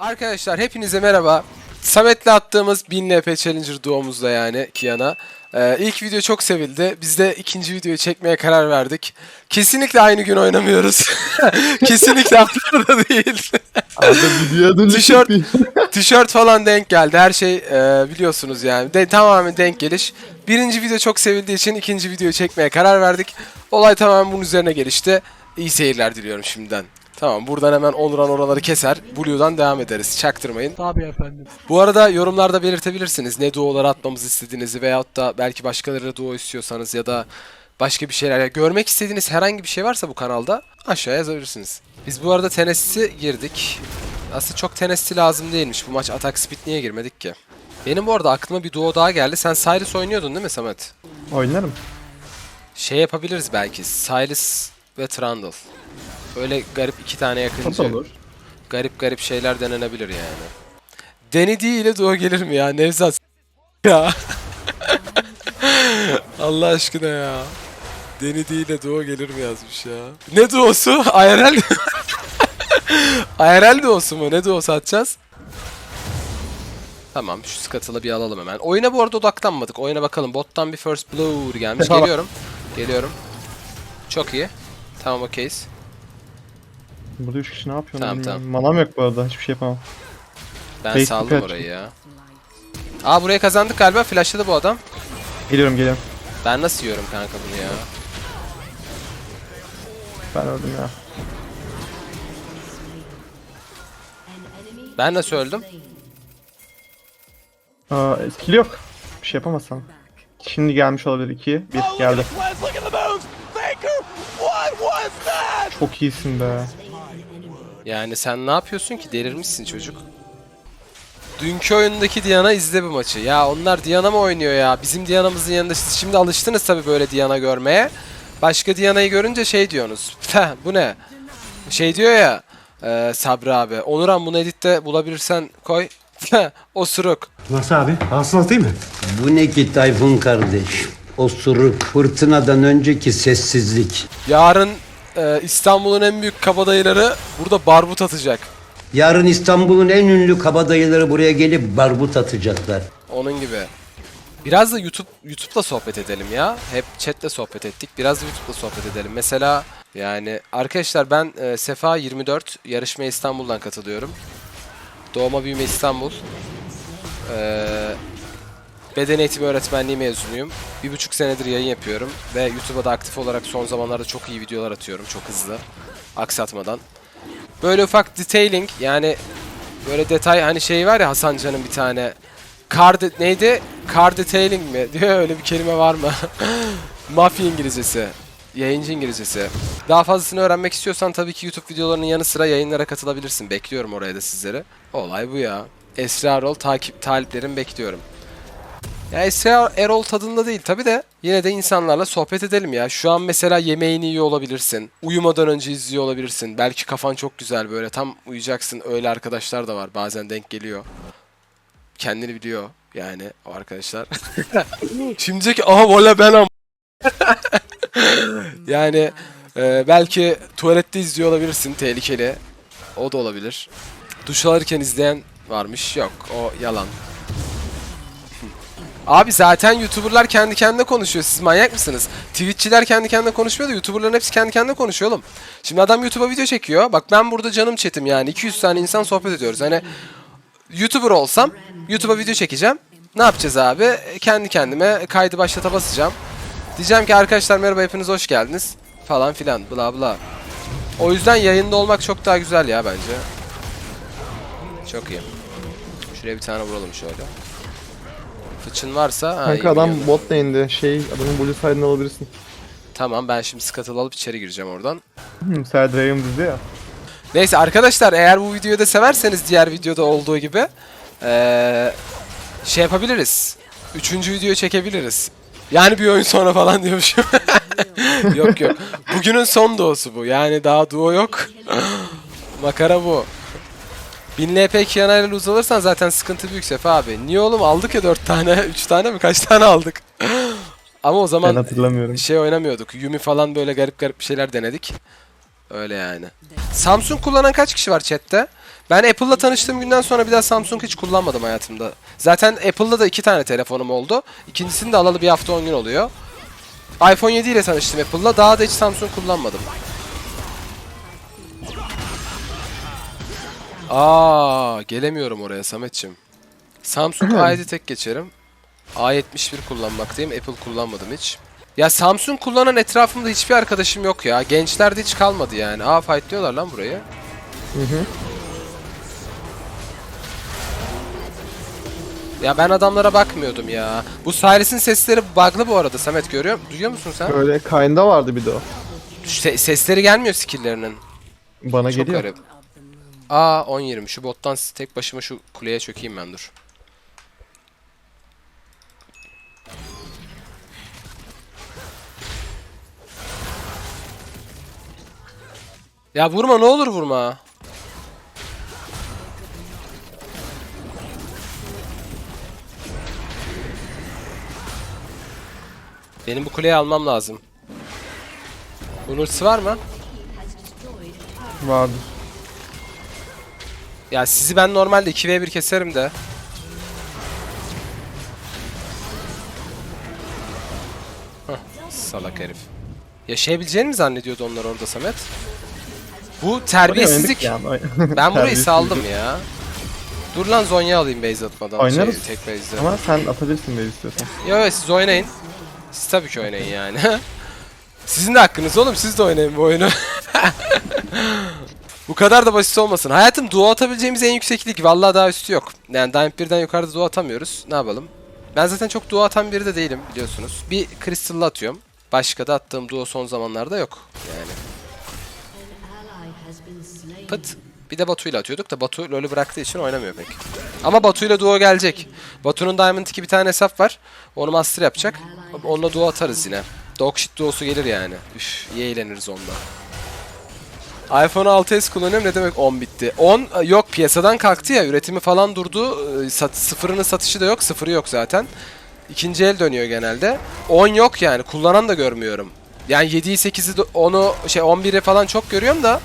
Arkadaşlar hepinize merhaba. Samet'le attığımız 1000 LP Challenger duomuzda yani Kiana. Ee, ilk video çok sevildi. Biz de ikinci videoyu çekmeye karar verdik. Kesinlikle aynı gün oynamıyoruz. Kesinlikle aynı da değil. Tişört, tişört falan denk geldi. Her şey e, biliyorsunuz yani. De, tamamen denk geliş. Birinci video çok sevildiği için ikinci videoyu çekmeye karar verdik. Olay tamamen bunun üzerine gelişti. İyi seyirler diliyorum şimdiden. Tamam buradan hemen Onuran oraları keser. Blue'dan devam ederiz. Çaktırmayın. Tabii efendim. Bu arada yorumlarda belirtebilirsiniz ne duoları atmamızı istediğinizi veyahut da belki başkalarıyla duo istiyorsanız ya da başka bir şeyler. Yani görmek istediğiniz herhangi bir şey varsa bu kanalda aşağıya yazabilirsiniz. Biz bu arada Tennessee girdik. Aslında çok Tennessee lazım değilmiş. Bu maç Attack Speed niye girmedik ki? Benim bu arada aklıma bir duo daha geldi. Sen Silas oynuyordun değil mi Samet? Oynarım. Şey yapabiliriz belki. Silas ve Trundle. Öyle garip iki tane yakıncı. olur. Garip garip şeyler denenebilir yani. Denediği ile duo gelir mi ya Nevzat? Ya. Allah aşkına ya. Denediği ile duo gelir mi yazmış ya. Ne duosu? IRL IRL duosu mu? Ne duosu atacağız? Tamam şu skatılı bir alalım hemen. Oyuna bu arada odaklanmadık. Oyuna bakalım. Bottan bir first blow gelmiş. Geliyorum. Geliyorum. Çok iyi. Tamam okeyiz. Burada 3 kişi ne yapıyor? Tamam, bilmiyorum. Manam yok bu arada. Hiçbir şey yapamam. Ben Facebook saldım aç. orayı ya. Aa buraya kazandık galiba. Flashladı bu adam. Geliyorum geliyorum. Ben nasıl yiyorum kanka bunu ya? Ben öldüm ya. Ben nasıl öldüm? Aa, skill yok. Bir şey yapamazsam. Şimdi gelmiş olabilir 2. 1 geldi. Çok iyisin be. Yani sen ne yapıyorsun ki? Delirmişsin çocuk. Dünkü oyundaki Diana izle bu maçı. Ya onlar Diana mı oynuyor ya? Bizim Diana'mızın yanında siz şimdi alıştınız tabii böyle Diana görmeye. Başka Diana'yı görünce şey diyorsunuz. Bu ne? Şey diyor ya e, Sabri abi. Onuran bunu editte bulabilirsen koy. Osuruk. Nasıl abi? Hasılat değil mi? Bu ne ki Tayfun kardeş? Osuruk, fırtınadan önceki sessizlik. Yarın e, İstanbul'un en büyük kabadayıları burada barbut atacak. Yarın İstanbul'un en ünlü kabadayıları buraya gelip barbut atacaklar. Onun gibi. Biraz da YouTube YouTube'la sohbet edelim ya. Hep chatle sohbet ettik. Biraz da YouTube'la sohbet edelim. Mesela yani arkadaşlar ben e, Sefa 24 yarışmaya İstanbul'dan katılıyorum. Doğma büyüme İstanbul. Ee, beden eğitimi öğretmenliği mezunuyum. Bir buçuk senedir yayın yapıyorum. Ve YouTube'a da aktif olarak son zamanlarda çok iyi videolar atıyorum. Çok hızlı. Aksatmadan. Böyle ufak detailing yani böyle detay hani şey var ya Hasan Can'ın bir tane car de- neydi? Car detailing mi? Diyor öyle bir kelime var mı? Mafya İngilizcesi. Yayıncı İngilizcesi. Daha fazlasını öğrenmek istiyorsan tabii ki YouTube videolarının yanı sıra yayınlara katılabilirsin. Bekliyorum oraya da sizleri. Olay bu ya. Esra Erol takip taliplerim bekliyorum. Ya Esra Erol tadında değil tabi de yine de insanlarla sohbet edelim ya. Şu an mesela yemeğini yiyor olabilirsin. Uyumadan önce izliyor olabilirsin. Belki kafan çok güzel böyle tam uyuyacaksın. Öyle arkadaşlar da var bazen denk geliyor. Kendini biliyor yani o arkadaşlar. Şimdi diyecek ki aha valla ben am. yani e, belki tuvalette izliyor olabilirsin tehlikeli. O da olabilir. Duş alırken izleyen varmış. Yok o yalan. Abi zaten YouTuber'lar kendi kendine konuşuyor. Siz manyak mısınız? Twitch'çiler kendi kendine konuşmuyor da YouTuber'ların hepsi kendi kendine konuşuyor oğlum. Şimdi adam YouTube'a video çekiyor. Bak ben burada canım chatim yani. 200 tane insan sohbet ediyoruz. Hani YouTuber olsam YouTube'a video çekeceğim. Ne yapacağız abi? Kendi kendime kaydı başlata basacağım. Diyeceğim ki arkadaşlar merhaba hepiniz hoş geldiniz. Falan filan bla bla. O yüzden yayında olmak çok daha güzel ya bence. Çok iyi. Şuraya bir tane vuralım şöyle. Fıçın varsa... ha, iyi Kanka adam biliyorum. bot lane'de şey adamın blue side'ını alabilirsin. Tamam ben şimdi scuttle alıp içeri gireceğim oradan. Ser Dragon dizdi ya. Neyse arkadaşlar eğer bu videoyu da severseniz diğer videoda olduğu gibi eee, şey yapabiliriz. Üçüncü video çekebiliriz. Yani bir oyun sonra falan diyormuşum. yok yok. Bugünün son duosu bu. Yani daha duo yok. Makara bu. 1000 LP Kiana ile lose alırsan zaten sıkıntı büyük Sefa abi. Niye oğlum aldık ya 4 tane, 3 tane mi? Kaç tane aldık? Ama o Ben zaman hatırlamıyorum. şey oynamıyorduk. Yumi falan böyle garip garip bir şeyler denedik. Öyle yani. Samsung kullanan kaç kişi var chatte? Ben Apple'la tanıştığım günden sonra bir daha Samsung hiç kullanmadım hayatımda. Zaten Apple'da da iki tane telefonum oldu. İkincisini de alalı bir hafta 10 gün oluyor. iPhone 7 ile tanıştım Apple'la. Daha da hiç Samsung kullanmadım. Aa, gelemiyorum oraya Sametçim. Samsung A7 tek geçerim. A71 kullanmaktayım. Apple kullanmadım hiç. Ya Samsung kullanan etrafımda hiçbir arkadaşım yok ya. Gençlerde hiç kalmadı yani. Aa fight diyorlar lan burayı. Ya ben adamlara bakmıyordum ya. Bu Silas'ın sesleri bug'lı bu arada Samet görüyor Duyuyor musun sen? Böyle kayında vardı bir de o. Se- sesleri gelmiyor skill'lerinin. Bana Çok geliyor. garip. Aa 10-20 şu bottan tek başıma şu kuleye çökeyim ben dur. Ya vurma ne olur vurma. Benim bu kuleyi almam lazım. Bunun ultisi var mı? Vardı. Ya sizi ben normalde 2v1 keserim de. Hah, salak herif. Yaşayabileceğini mi zannediyordu onlar orada Samet? Bu terbiyesizlik. Ben burayı saldım ya. Dur lan Zonya alayım base atmadan. Oynarız. Şey, tek base'de. Ama sen atabilirsin de istiyorsan. Yo yo siz oynayın. Siz tabii ki oynayın yani. Sizin de hakkınız oğlum siz de oynayın bu oyunu. bu kadar da basit olmasın. Hayatım duo atabileceğimiz en yüksek lig. Vallahi daha üstü yok. Yani Diamond 1'den yukarıda duo atamıyoruz. Ne yapalım? Ben zaten çok duo atan biri de değilim biliyorsunuz. Bir Crystal'la atıyorum. Başka da attığım duo son zamanlarda yok. Yani. Pıt. Bir de Batu'yla atıyorduk da Batu LoL'ü bıraktığı için oynamıyor pek. Ama Batu'yla duo gelecek. Batu'nun Diamond 2 bir tane hesap var. Onu master yapacak. Onunla duo atarız yine. Dogshit duosu gelir yani. Üf, iyi eğleniriz onunla. iPhone 6s kullanıyorum ne demek 10 bitti. 10 e, yok piyasadan kalktı ya üretimi falan durdu. E, Sat, sıfırının satışı da yok sıfırı yok zaten. İkinci el dönüyor genelde. 10 yok yani kullanan da görmüyorum. Yani 7'yi 8'i de- 10'u şey 11'i falan çok görüyorum da.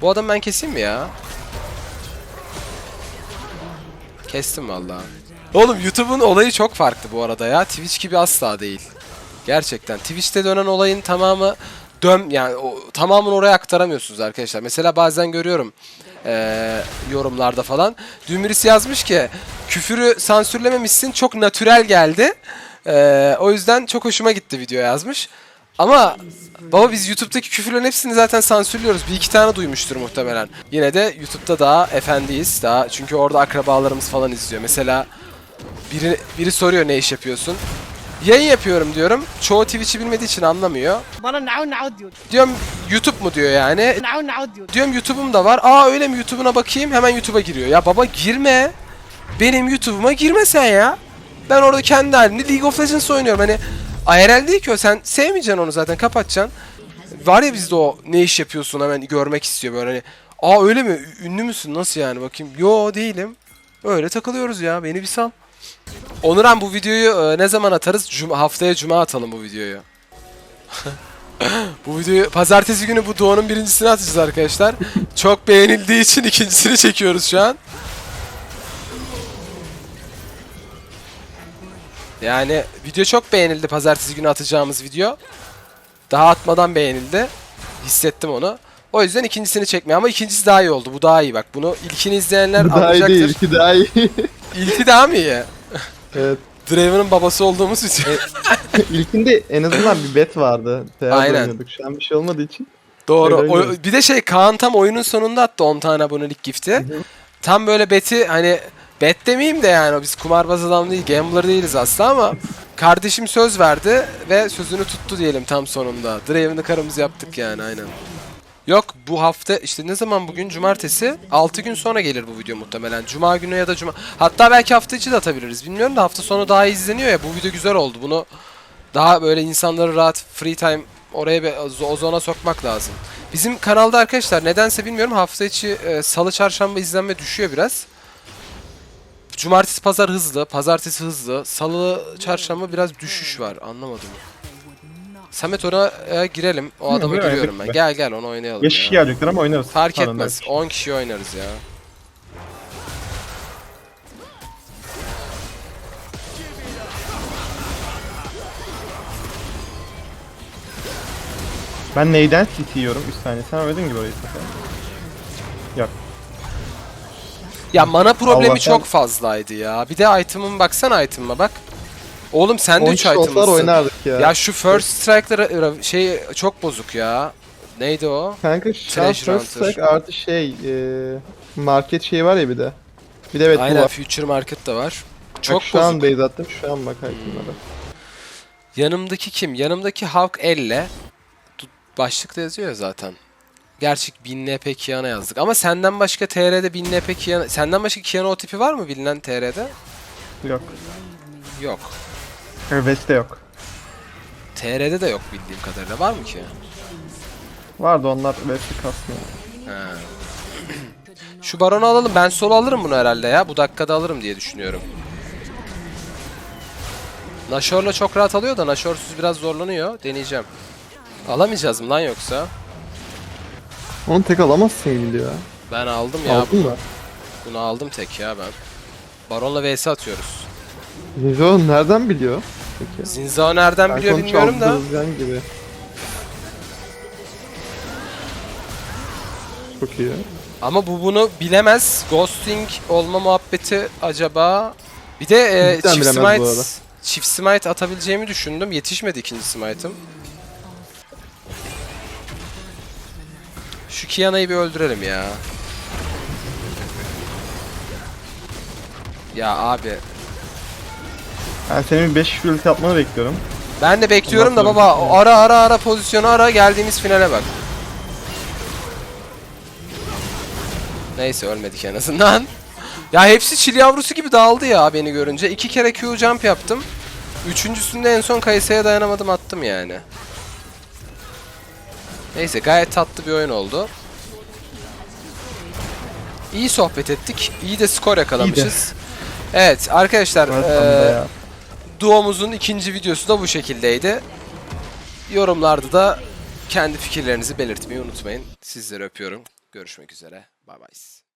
Bu adam ben keseyim mi ya? Kestim vallahi. Oğlum YouTube'un olayı çok farklı bu arada ya. Twitch gibi asla değil. Gerçekten. Twitch'te dönen olayın tamamı döm yani o, tamamını oraya aktaramıyorsunuz arkadaşlar. Mesela bazen görüyorum eee, yorumlarda falan. Dün birisi yazmış ki küfürü sansürlememişsin çok natürel geldi. Eee, o yüzden çok hoşuma gitti video yazmış. Ama baba biz YouTube'daki küfürlerin hepsini zaten sansürlüyoruz. Bir iki tane duymuştur muhtemelen. Yine de YouTube'da daha efendiyiz. Daha çünkü orada akrabalarımız falan izliyor. Mesela biri biri soruyor ne iş yapıyorsun? Yayın yapıyorum diyorum. Çoğu Twitch'i bilmediği için anlamıyor. bana nau nau diyor. Diyorum YouTube mu diyor yani. Nau nau diyor. Diyorum YouTube'um da var. Aa öyle mi YouTube'una bakayım hemen YouTube'a giriyor. Ya baba girme. Benim YouTube'uma girme sen ya. Ben orada kendi halimde League of Legends oynuyorum. Hani IRL değil ki o. Sen sevmeyeceksin onu zaten kapatacaksın. Var ya bizde o ne iş yapıyorsun hemen görmek istiyor böyle hani. Aa öyle mi? Ünlü müsün? Nasıl yani bakayım. Yo değilim. Öyle takılıyoruz ya. Beni bir sal. Onuran bu videoyu e, ne zaman atarız? Cuma, haftaya cuma atalım bu videoyu. bu videoyu pazartesi günü bu doğunun birincisini atacağız arkadaşlar. Çok beğenildiği için ikincisini çekiyoruz şu an. Yani video çok beğenildi pazartesi günü atacağımız video. Daha atmadan beğenildi. Hissettim onu. O yüzden ikincisini çekmeye ama ikincisi daha iyi oldu. Bu daha iyi bak. Bunu ilkini izleyenler Bu daha iyi anlayacaktır. değil ki daha iyi. İlki daha mı iyi? Evet. Draven'ın babası olduğumuz için. İlkinde en azından bir bet vardı. Beyaz Aynen. oynuyorduk. Şu an bir şey olmadığı için. Doğru. Öyle O- oynuyoruz. bir de şey Kaan tam oyunun sonunda attı 10 tane abonelik gifti. Tam böyle beti hani bet demeyeyim de yani biz kumarbaz adam değil, gambler değiliz asla ama kardeşim söz verdi ve sözünü tuttu diyelim tam sonunda. Draven'ı karımız yaptık yani aynen. Yok bu hafta işte ne zaman bugün cumartesi 6 gün sonra gelir bu video muhtemelen. Cuma günü ya da cuma hatta belki hafta içi de atabiliriz. Bilmiyorum da hafta sonu daha izleniyor ya bu video güzel oldu. Bunu daha böyle insanları rahat free time oraya bir o zona sokmak lazım. Bizim kanalda arkadaşlar nedense bilmiyorum hafta içi e, salı çarşamba izlenme düşüyor biraz. Cumartesi pazar hızlı, pazartesi hızlı, salı çarşamba biraz düşüş var anlamadım. Samet oraya girelim. O adama buraya giriyorum ben. Gel gel onu oynayalım 5 kişi ya. gelecekler ama oynarız. Fark Anında. etmez. 10 kişi oynarız ya. Ben neyden CT yiyorum 3 saniye. Sen oynadın gibi orayı zaten. Yok. Ya mana problemi Allah'tan- çok fazlaydı ya. Bir de item'ın baksana item'ıma bak. Oğlum sen de 13 item oynardık ya. Ya şu first strike'lara şey çok bozuk ya. Neydi o? Kanka şu an first strike artı şey e, market şeyi var ya bir de. Bir de evet bu Aynen var. Future Market de var. Bak Çok şu bozuk. an base attım şu an bak itemlara. Yanımdaki kim? Yanımdaki Hawk elle. Başlıkta yazıyor ya zaten. Gerçek 1000 NP Kiana yazdık. Ama senden başka TR'de 1000 NP Kiana... Senden başka Kiana o tipi var mı bilinen TR'de? Yok. Yok. West'te yok. TR'de de yok bildiğim kadarıyla. Var mı ki? Vardı onlar West'i kasmıyor. He. Şu baronu alalım. Ben solo alırım bunu herhalde ya. Bu dakikada alırım diye düşünüyorum. Nashor'la çok rahat alıyor da Nashor'suz biraz zorlanıyor. Deneyeceğim. Alamayacağız mı lan yoksa? Onu tek alamazsın gibi ya. Ben aldım ya. Aldın mı? Bunu aldım tek ya ben. Baron'la vs atıyoruz. Zinzo nereden biliyor? Peki. Zinzao nereden biliyor Erkon bilmiyorum da. Çaldırılgan gibi. Çok iyi. Ama bu bunu bilemez. Ghosting olma muhabbeti acaba. Bir de e, Cidden çift bilemez bu smite, arada. çift smite atabileceğimi düşündüm. Yetişmedi ikinci smite'ım. Şu Kiana'yı bir öldürelim ya. Ya abi. Ben senin bir 5 ulti atmanı bekliyorum. Ben de bekliyorum da baba o ara ara ara pozisyonu ara geldiğimiz finale bak. Neyse ölmedik en azından. Ya hepsi çil yavrusu gibi dağıldı ya beni görünce. İki kere Q jump yaptım. Üçüncüsünde en son Kayse'ye dayanamadım attım yani. Neyse gayet tatlı bir oyun oldu. İyi sohbet ettik. İyi de skor yakalamışız. Evet arkadaşlar Evet, ya. Duomuzun ikinci videosu da bu şekildeydi. Yorumlarda da kendi fikirlerinizi belirtmeyi unutmayın. Sizleri öpüyorum. Görüşmek üzere. Bye bye.